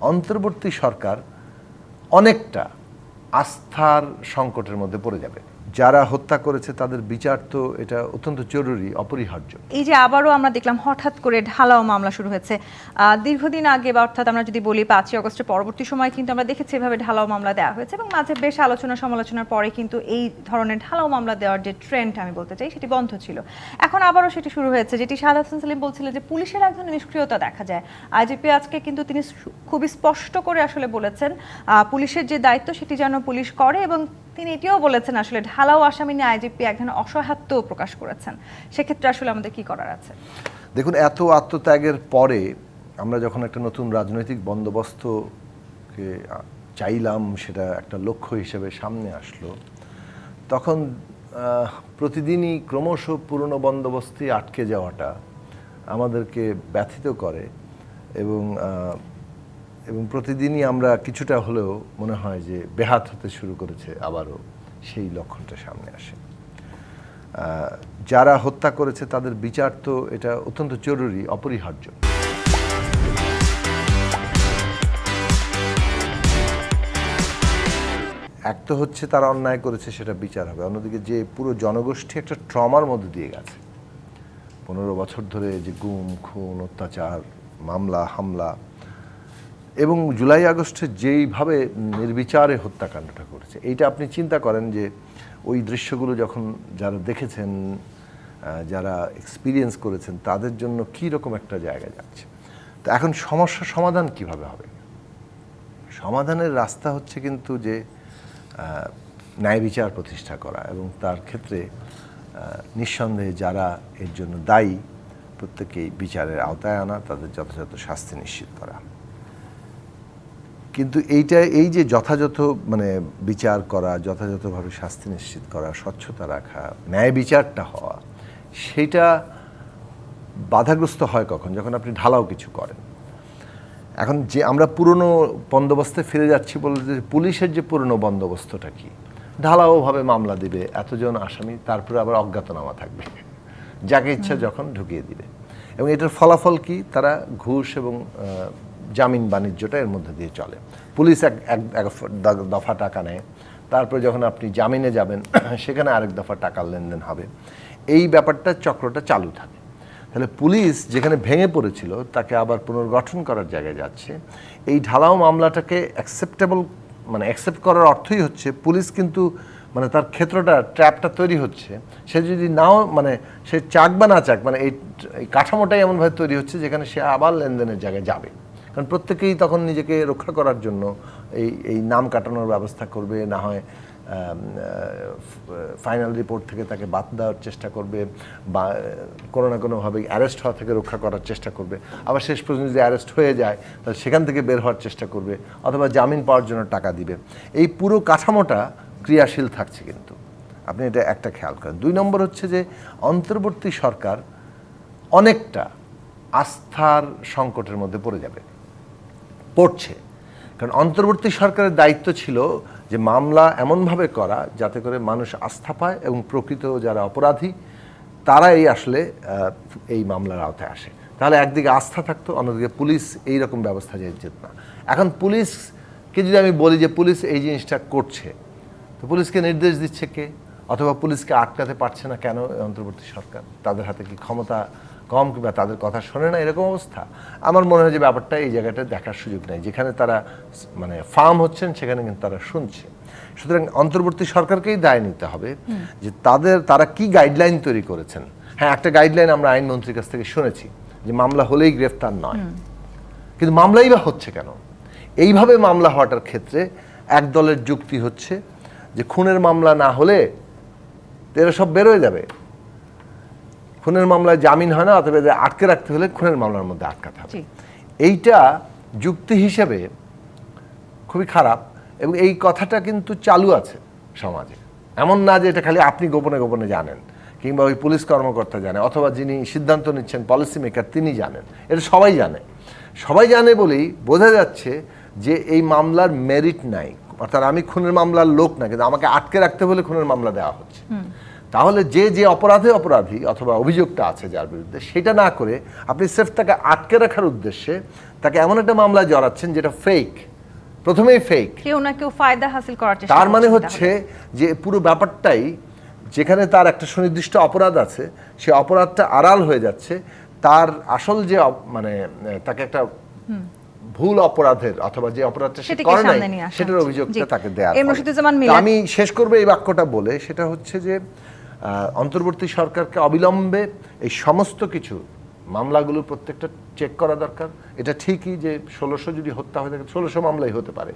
অন্তর্বর্তী সরকার অনেকটা আস্থার সংকটের মধ্যে পড়ে যাবে। যারা হত্যা করেছে, তাদের বিচার তো এটা অত্যন্ত জরুরি, অপরিহার্য। এই যে আবারও আমরা দেখলাম হঠাৎ করে ঢালাও মামলা শুরু হয়েছে। দীর্ঘদিন আগে বা অর্থাৎ আমরা যদি বলি পাঁচই অগস্টের পরবর্তী সময় কিন্তু আমরা দেখেছি এভাবে ঢালাও মামলা দেওয়া হয়েছে এবং মাঝে বেশ আলোচনা সমালোচনার পরে কিন্তু এই ধরনের ঢালাও মামলা দেওয়ার যে ট্রেন্ড আমি বলতে চাই, সেটি বন্ধ ছিল। এখন আবারও সেটি শুরু হয়েছে, যেটি সাদ হাসান সালিম বলছিলেন যে পুলিশের এক ধরনের নিষ্ক্রিয়তা দেখা যায়। আইজিপি আজকে কিন্তু তিনি খুবই স্পষ্ট করে আসলে বলেছেন পুলিশের যে দায়িত্ব সেটি যেন পুলিশ করে এবং তিনি এটিও বলেছেন, আসলে ঢালাও আসামি নিয়ে আইজিপি এক ধরনের অসহায়ত্ব প্রকাশ করেছেন। সেক্ষেত্রে আসলে আমাদের কি করার আছে? দেখুন, এত আত্মত্যাগের পরে আমরা যখন একটা নতুন রাজনৈতিক বন্দোবস্তকে চাইলাম, সেটা একটা লক্ষ্য হিসেবে সামনে আসলো, তখন প্রতিদিনই ক্রমশ পুরনো বন্দোবস্তে আটকে যাওয়াটা আমাদেরকে ব্যথিত করে এবং এবং প্রতিদিনই আমরা কিছুটা হলেও মনে হয় যে বেহাত হতে শুরু করেছে, আবারও সেই লক্ষণটা সামনে আসে। যারা হত্যা করেছে তাদের বিচার তো এটা অত্যন্ত জরুরি, অপরিহার্য। এক তো হচ্ছে তারা অন্যায় করেছে, সেটা বিচার হবে। অন্যদিকে যে পুরো জনগোষ্ঠী একটা ট্রমার মধ্যে দিয়ে গেছে। পনেরো বছর ধরে যে গুম, খুন, অত্যাচার, মামলা, হামলা এবং জুলাই আগস্টে যেইভাবে নির্বিচারে হত্যাকাণ্ডটা করেছে এইটা আপনি চিন্তা করেন যে ওই দৃশ্যগুলো যখন যারা দেখেছেন যারা এক্সপিরিয়েন্স করেছেন, তাদের জন্য কী রকম একটা জায়গা যাচ্ছে? তো এখন সমস্যা সমাধান কীভাবে হবে? সমাধানের রাস্তা হচ্ছে কিন্তু যে ন্যায় বিচার প্রতিষ্ঠা করা এবং তার ক্ষেত্রে নিঃসন্দেহে যারা এর জন্য দায়ী প্রত্যেকেই বিচারের আওতায় আনা, তাদের যথাযথ শাস্তি নিশ্চিত করা। কিন্তু এইটা এই যে যথাযথ মানে বিচার করা যথাযথভাবে শাস্তি নিশ্চিত করা স্বচ্ছতা রাখা ন্যায় বিচারটা হওয়া সেটা বাধাগ্রস্ত হয় কখন? যখন আপনি ঢালাও কিছু করেন। এখন যে আমরা পুরনো বন্দোবস্তে ফিরে যাচ্ছি বলে যে পুলিশের যে পুরনো বন্দোবস্তটা কি? ঢালাওভাবে মামলা দিবে এতজন আসামি তারপরে আবার অজ্ঞাতনামা থাকবে। যাকে ইচ্ছা যখন ঢুকিয়ে দিবে। এবং এটার ফলাফল কি? তারা ঘুষ এবং জামিন বাণিজ্যটা এর মধ্যে দিয়ে চলে। পুলিশ এক এক দফা টাকা নেয়। তারপরে যখন আপনি জামিনে যাবেন, সেখানে আরেক দফা টাকার লেনদেন হবে। এই ব্যাপারটা চক্রটা চালু থাকে। তাহলে পুলিশ যেখানে ভেঙে পড়েছিল, তাকে আবার পুনর্গঠন করার জায়গায় যাচ্ছে। এই ঢালাও মামলাটাকে অ্যাকসেপ্টেবল মানে অ্যাকসেপ্ট করার অর্থই হচ্ছে, পুলিশ কিন্তু মানে তার ক্ষেত্রটা ট্র্যাপটা তৈরি হচ্ছে। সে যদি নাও মানে সে চাক বা না চাক মানে এই কাঠামোটাই এমনভাবে তৈরি হচ্ছে, যেখানে সে আবার লেনদেনের জায়গায় যাবে। কারণ প্রত্যেকেই তখন নিজেকে রক্ষা করার জন্য এই এই নাম কাটানোর ব্যবস্থা করবে, না হয় ফাইনাল রিপোর্ট থেকে তাকে বাদ দেওয়ার চেষ্টা করবে বা, কোনো না কোনোভাবে অ্যারেস্ট হওয়া থেকে রক্ষা করার চেষ্টা করবে। আবার শেষ পর্যন্ত যদি অ্যারেস্ট হয়ে যায়, তাহলে সেখান থেকে বের হওয়ার চেষ্টা করবে অথবা জামিন পাওয়ার জন্য টাকা দিবে। এই পুরো কাঠামোটা ক্রিয়াশীল থাকছে কিন্তু। আপনি এটা একটা খেয়াল করেন। দুই নম্বর হচ্ছে যে অন্তর্বর্তী সরকার অনেকটা আস্থার সংকটের মধ্যে পড়ে যাবে। পড়ছে। কারণ অন্তর্বর্তী সরকারের দায়িত্ব ছিল যে মামলা এমনভাবে করা যাতে করে মানুষ আস্থা পায় এবং প্রকৃত যারা অপরাধী, তারাই আসলে এই মামলার আওতায় আসে। তাহলে একদিকে আস্থা থাকতো, অন্যদিকে পুলিশ এই রকম ব্যবস্থা যেত না। এখন পুলিশকে যদি আমি বলি যে পুলিশ এই জিনিসটা করছে, তো পুলিশকে নির্দেশ দিচ্ছে কে? অথবা পুলিশকে আটকাতে পারছে না কেন অন্তর্বর্তী সরকার? তাদের হাতে কি ক্ষমতা কম কিংবা তাদের কথা শোনে না এরকম অবস্থা। আমার মনে হয় যে ব্যাপারটা এই জায়গাটা দেখার সুযোগ নেই। যেখানে তারা মানে ফার্ম হচ্ছেন সেখানে কিন্তু তারা শুনছে। সুতরাং অন্তর্বর্তী সরকারকেই দায় নিতে হবে যে তাদের তারা কি গাইডলাইন তৈরি করেছেন। হ্যাঁ একটা গাইডলাইন আমরা আইনমন্ত্রীর কাছ থেকে শুনেছি যে মামলা হলেই গ্রেফতার নয়। কিন্তু মামলাই বা হচ্ছে কেন? এইভাবে মামলা হওয়াটার ক্ষেত্রে এক দলের যুক্তি হচ্ছে যে খুনের মামলা না হলে তো এরা সব বেরোয় যাবে। খুনের মামলায় জামিন হয় না অথবা এদের আটকে রাখতে হলে খুনের মামলার মধ্যে আটকাতে হবে। জি। এইটা যুক্তি হিসেবে খুবই খারাপ এবং এই কথাটা কিন্তু চালু আছে সমাজে। এমন না যে এটা খালি আপনি গোপনে গোপনে জানেন কিংবা ওই পুলিশ কর্মকর্তা জানে অথবা যিনি সিদ্ধান্ত নিচ্ছেন পলিসি মেকার তিনি জানেন। এটা সবাই জানে। সবাই জানে বলেই বোঝা যাচ্ছে যে এই মামলার মেরিট নাই। অর্থাৎ আমি খুনের মামলার লোক না কিন্তু আমাকে আটকে রাখতে বলে খুনের মামলা দেওয়া হচ্ছে। তাহলে যে যে অপরাধে অপরাধী অথবা অভিযোগটা আছে যার বিরুদ্ধে সেটা না করে আপনি সেফ তাকে আটকে রাখার উদ্দেশ্যে তাকে এমন একটা মামলায় জড়াচ্ছেন যেটা ফেক প্রথমেই ফেক কেউ না কেউ ফায়দা হাসিল করার চেষ্টা তার মানে হচ্ছে যে পুরো ব্যাপারটাই যেখানে তার একটা সুনির্দিষ্ট অপরাধ আছে সে অপরাধটা আড়াল হয়ে যাচ্ছে তার আসল যে মানে তাকে একটা ভুল অপরাধের অথবা যে অপরাধটা সে করে নাই সেটার অভিযোগটা তাকে দেয়া। আমি শেষ করব এই বাক্যটা বলে সেটা হচ্ছে যে অন্তর্বর্তী সরকারকে অবিলম্বে এই সমস্ত কিছু মামলাগুলো প্রত্যেকটা চেক করা দরকার। এটা ঠিকই যে ষোলোশো যদি হত্যা হয়ে থাকে, ষোলোশো মামলাই হতে পারে।